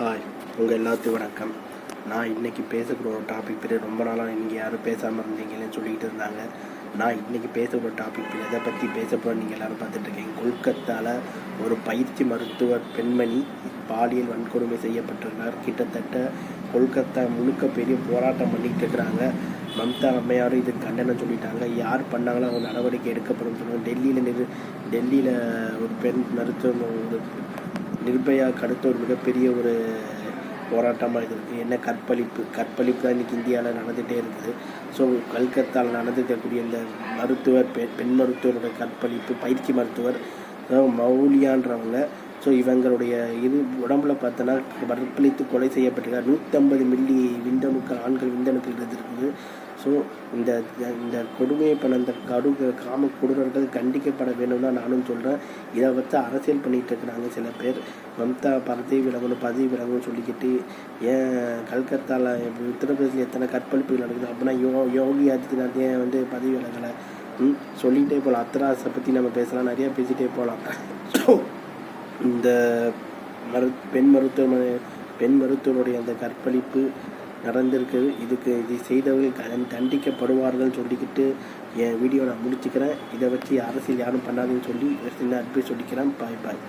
Hi உங்கள் எல்லாத்துக்கும் வணக்கம். நான் இன்னைக்கு பேசக்கூடிய ஒரு டாபிக் பேர் ரொம்ப நாளாக நீங்கள் யாரும் பேசாமல் இருந்தீங்கன்னு சொல்லிக்கிட்டு இருந்தாங்க. நான் இன்னைக்கு பேசக்கூட டாபிக் பேர் எதை பற்றி பேச நீங்கள் எல்லோரும் பார்த்துட்ருக்கீங்க கொல்கத்தாவில் ஒரு பயிற்சி மருத்துவர் பெண்மணி பாலியல் வன்கொடுமை செய்யப்பட்டிருந்தார் கிட்டத்தட்ட கொல்கத்தா முழுக்க பெரிய போராட்டம் பண்ணிகிட்டு இருக்கிறாங்க. மம்தா அம்மையாரும் இது கண்டனம் சொல்லிட்டாங்க. யார் பண்ணாங்களோ அவங்க நடவடிக்கை எடுக்கப்படும் சொல்லுவாங்க. டெல்லியில் நிறு டெல்லியில் ஒரு பெண் மருத்துவம் ஒரு நிர்பயாவுக்கு அடுத்த ஒரு மிகப்பெரிய ஒரு போராட்டமாக இது இருக்குது என்ன கற்பழிப்பு? கற்பழிப்பு தான் இன்றைக்கி இந்தியாவில் நடந்துகிட்டே இருக்குது. ஸோ கல்கத்தாவில் நடந்துக்கக்கூடிய இந்த மருத்துவர் பெண் பெண் மருத்துவரோட கற்பழிப்பு பயிற்சி மருத்துவர் மௌலியான்றவங்க ஸோ இவங்களுடைய இது உடம்புல பார்த்தோன்னா வற்பழித்து கொலை செய்யப்பட்டிருக்கார். நூற்றம்பது மில்லி விந்தணுக்கள் ஆண்கள் விந்தணுக்கள் இருந்திருக்குது ஸோ இந்த இந்த கொடுமையை பண்ண இந்த கடு காம கொடூரர்கள் கண்டிக்கப்பட வேண்டும் தான் நானும் சொல்கிறேன் இதை வச்சு அரசியல் பண்ணிகிட்டு இருக்கிறாங்க சில பேர். மம்தா பதவி விலகணும் பதவி விலகணும்னு சொல்லிக்கிட்டு ஏன் கல்கத்தாவில் உத்தரப்பிரதேசில் எத்தனை கற்பழிப்புகள் நடக்குது? அப்படின்னா யோ யோகி ஆதித்யநாத் ஏன் வந்து பதவி விலகலை? ம் சொல்லிகிட்டே போகலாம் அத்தராசை பற்றி நம்ம பேசலாம். நிறையா பேசிகிட்டே போகலாம் ஸோ இந்த மரு பெண் மருத்துவமனை பெண் மருத்துவருடைய அந்த கற்பழிப்பு நடந்திருக்குது. இதுக்கு இது செய்தவர்கள் தண்டிக்கப்படுவார்கள் சொல்லிக்கிட்டு என் வீடியோ நான் முடிச்சுக்கிறேன். இதை வச்சு அரசியல் யாரும் பண்ணாதுன்னு சொல்லி சின்ன அட்வைஸ் சொல்லிக்கிறேன். பாய் பாய்.